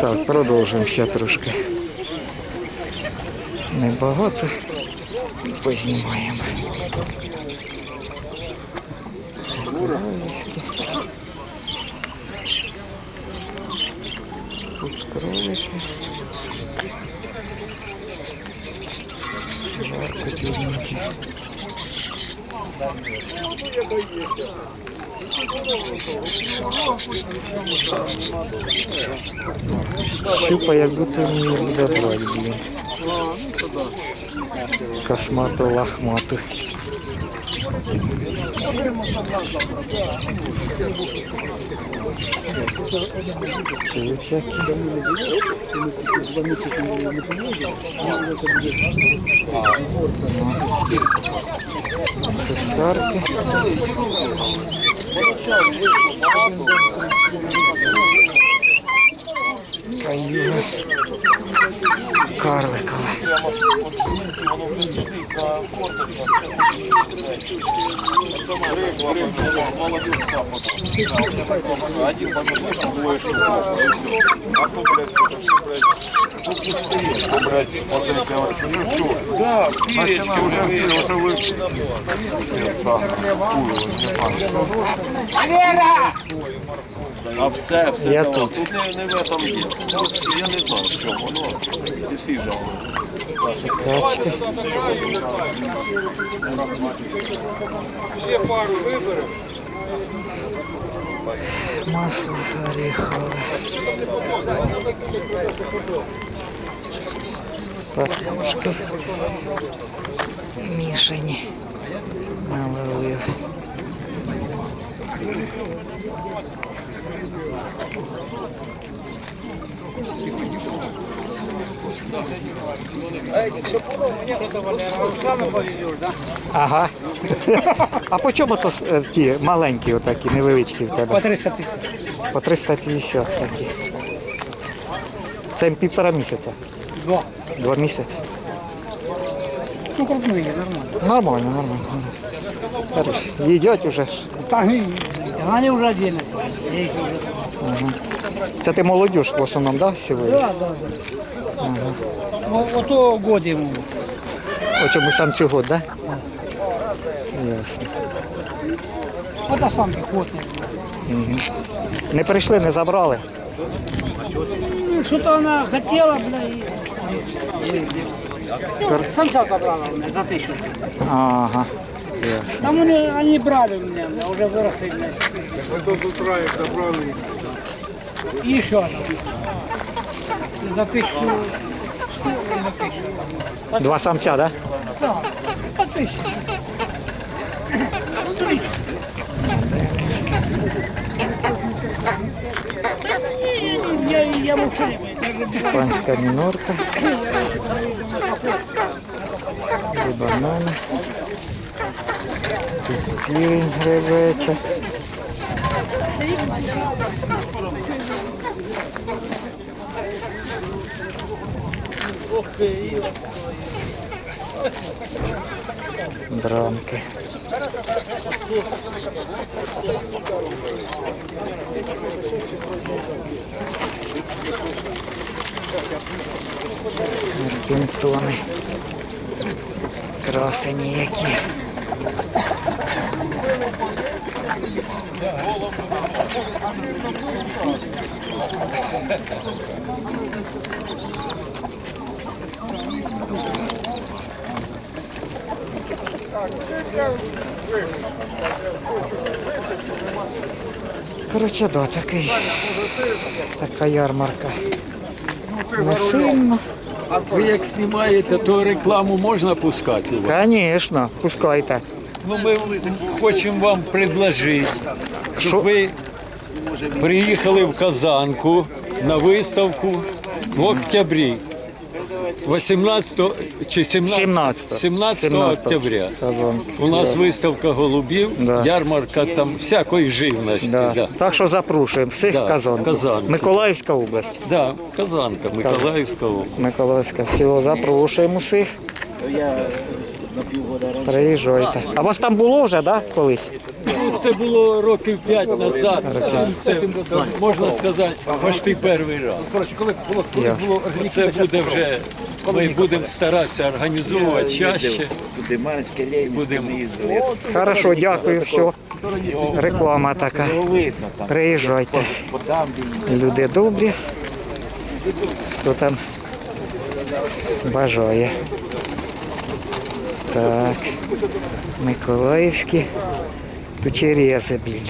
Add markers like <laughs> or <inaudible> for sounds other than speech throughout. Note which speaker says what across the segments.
Speaker 1: Так, продовжуємо ще трошки. Небагато. Познімаємо. Кролиськи. Тут кролики. Жарко бідненькі. Щупа, як будто мені буде брати, блін. Карликове. Космату лахмату. Чевчаки. Цесарки. Каюга. Карликове.
Speaker 2: Да, піречки вже вже вийшли. А все, все.
Speaker 1: Я тут.
Speaker 2: Тут не, не в этом є. Я не знаю, чому воно. І всі жалують.
Speaker 1: Все пару выборов. Масло ореховое. Патрушка Мишани наловив. Thank you. Ага. <laughs> А по чому то е, ті маленькі отакі, невеличкі в тебе?
Speaker 3: По 350.
Speaker 1: По 350 такі. Це півтора місяця.
Speaker 3: Два.
Speaker 1: Два місяці.
Speaker 3: Ну, крупные, нормально.
Speaker 1: Нормально, нормально. Хорошо. Їдять уже.
Speaker 3: Так, они уже отдельно. Я их уже...
Speaker 1: Це ти молодіж в основному, да, сьогодні?
Speaker 3: Да, да, да. Вот, вот то год ему.
Speaker 1: О цьому самцю год, да? Ясно.
Speaker 3: Это сам охотник.
Speaker 1: Не прийшли, не забрали.
Speaker 3: Ну, что-то она хотела, бля, и... Ну, самца забрала у меня за тысячу.
Speaker 1: Ага. Ясно.
Speaker 3: Там они, они брали у меня, бля, уже выросли, бля. И еще одна. За тысячу. и за тысячу.
Speaker 1: Два самця, да?
Speaker 3: Да, по тысяче. Я, я, я вообще
Speaker 1: Панська мінорка. Дранки. Пінтони. Красені які. Коротше, да, такий, така ярмарка. Не сильно.
Speaker 4: Ви як знімаєте, то рекламу можна пускати?
Speaker 1: Звісно, пускайте.
Speaker 4: Ну, ми хочемо вам предложити, щоб ви приїхали в Казанку на виставку в октябрі. 18 чи 17,
Speaker 1: 17.
Speaker 4: 17 октября.
Speaker 1: Казанки.
Speaker 4: У нас виставка голубів,
Speaker 1: Да.
Speaker 4: ярмарка там всякої живності.
Speaker 1: Да.
Speaker 4: Да.
Speaker 1: Так що запрошуємо всіх
Speaker 4: Да,
Speaker 1: казанку.
Speaker 4: Казанку.
Speaker 1: Миколаївська область.
Speaker 4: Да, Казанка, Миколаївська область.
Speaker 1: Миколаївська. Всього запрошуємо всіх. Приїжджайте. А вас там було вже, да, колись?
Speaker 4: це було років п'ять назад. Це, можна сказати, почти перший раз.
Speaker 5: Коротше, коли було, коли
Speaker 1: Ясно.
Speaker 5: було
Speaker 4: Це буде вже, ми будемо старатися організовувати чаще.
Speaker 6: Туди
Speaker 4: Будемо.
Speaker 6: їздили.
Speaker 1: Хорошо, дякую, все. Реклама така. Приїжджайте. Люди добрі. Хто там бажає. Так. Миколаївські. Тучерези, блін.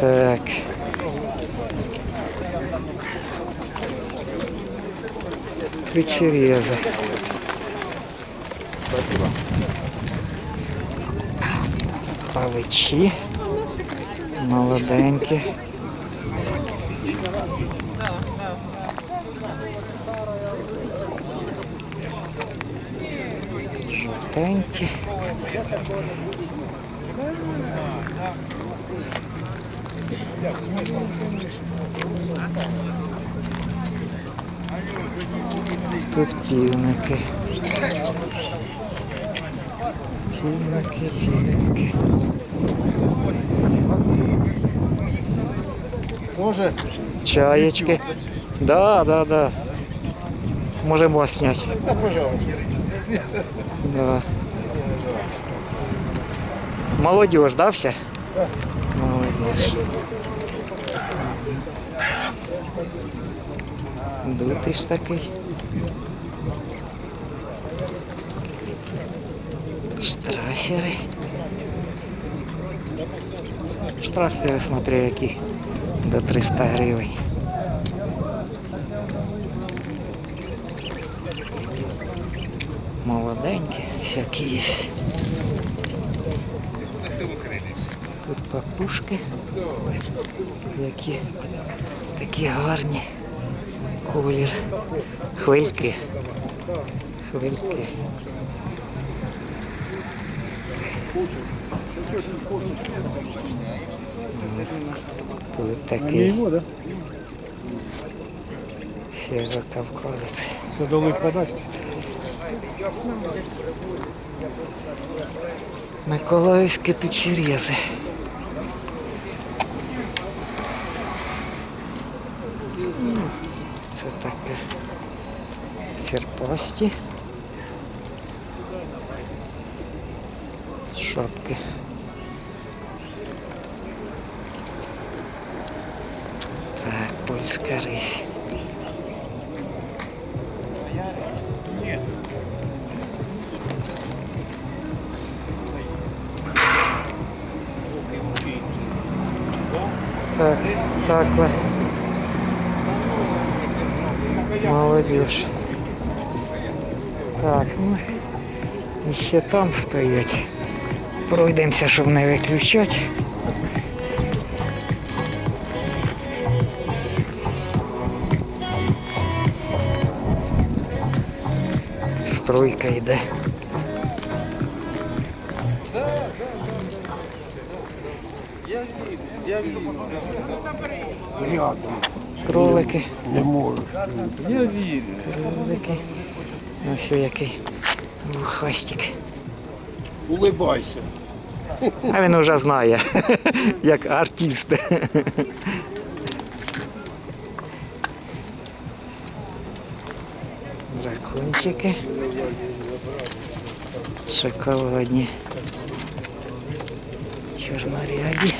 Speaker 1: Так. Тучерези. Павичі. Молоденькі. Жовтенькі. Тут півники. Півники, півники.
Speaker 5: Може,
Speaker 1: Чаєчки. Да, да, да. Можемо вас снять.
Speaker 5: та пожалуйста.
Speaker 1: Да. Молодежь, да, вся? Молодежь. Дутий ж такий. Штрасери. Штрасери, смотри, які. До 300 гривень. Всякі є. Тут папушки, які такі гарні. Колір. Хвильки. Хвильки. Тут такий. Сєвєрокавказець.
Speaker 5: Це дали продати.
Speaker 1: Миколаївські тучерези. Це таке серпасті. Шапки. Так, польська рись. Так, так. Молодежь. Так, ну, і ще там стоять. Пройдемося, щоб не виключати. Стройка йде. Кролики.
Speaker 5: Не можу.
Speaker 1: Кролики. Ось який вухастик.
Speaker 5: Улибайся.
Speaker 1: А він вже знає, як артист. Дракончики. Шоколадні. Чорноряді.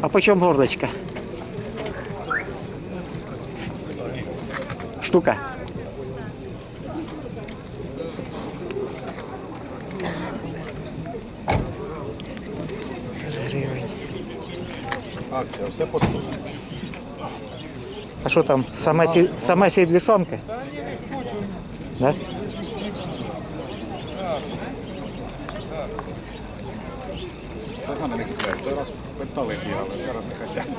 Speaker 1: А по чому гордочка? Штука. Гривень.
Speaker 5: Акція, все по 100.
Speaker 1: А що там? Саме ці, саме ці дві самки? Да?
Speaker 5: Та мене не купляють. Той раз питали бігали, зараз не хочуть.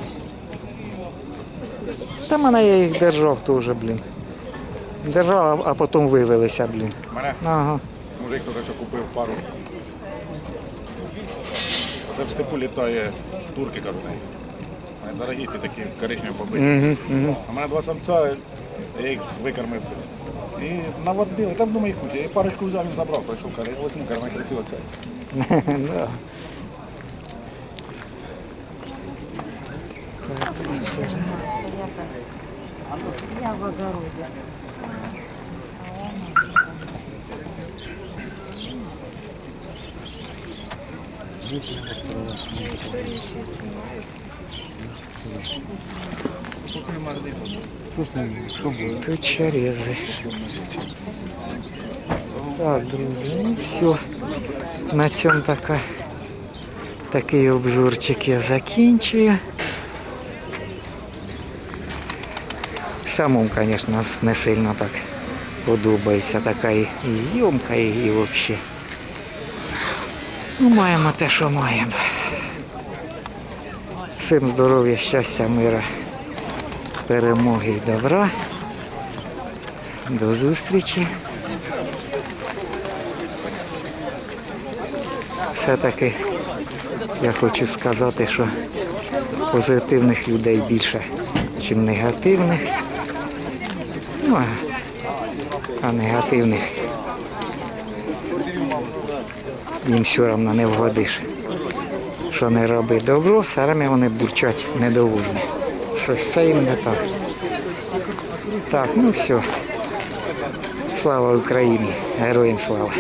Speaker 1: Та мене я їх держав теж, блін. Держав, а потім вивелися, блін.
Speaker 5: Мене
Speaker 1: Ага.
Speaker 5: мужик тільки що купив пару. Це в степу літає турки, кажуть, на. Вони Дорогі ті такі коричневі побиті. У мене два самця, я їх викормив. це. І наводили, там думаю їх куча. І парочку взяв, він забрав, пройшов, каже, восьму кормить красиво це. <laughs>
Speaker 1: Да.
Speaker 7: Я в огороде.
Speaker 1: Тут черези. Так, друзі, ну все. На цьому така, такий обзорчик я закінчую. Самому, звісно, не сильно так подобається така і, зйомка, і, і взагалі. Ну, маємо те, що маємо. Всім здоров'я, щастя, мира, перемоги і добра. До зустрічі. Все-таки я хочу сказати, що позитивних людей більше, ніж негативних. Ну, а- негативних їм все одно не вгодиш. Що не роби добро, все время вони бурчать недовольні. Щось це їм не так. Так, ну все. Слава Україні! Героям слава!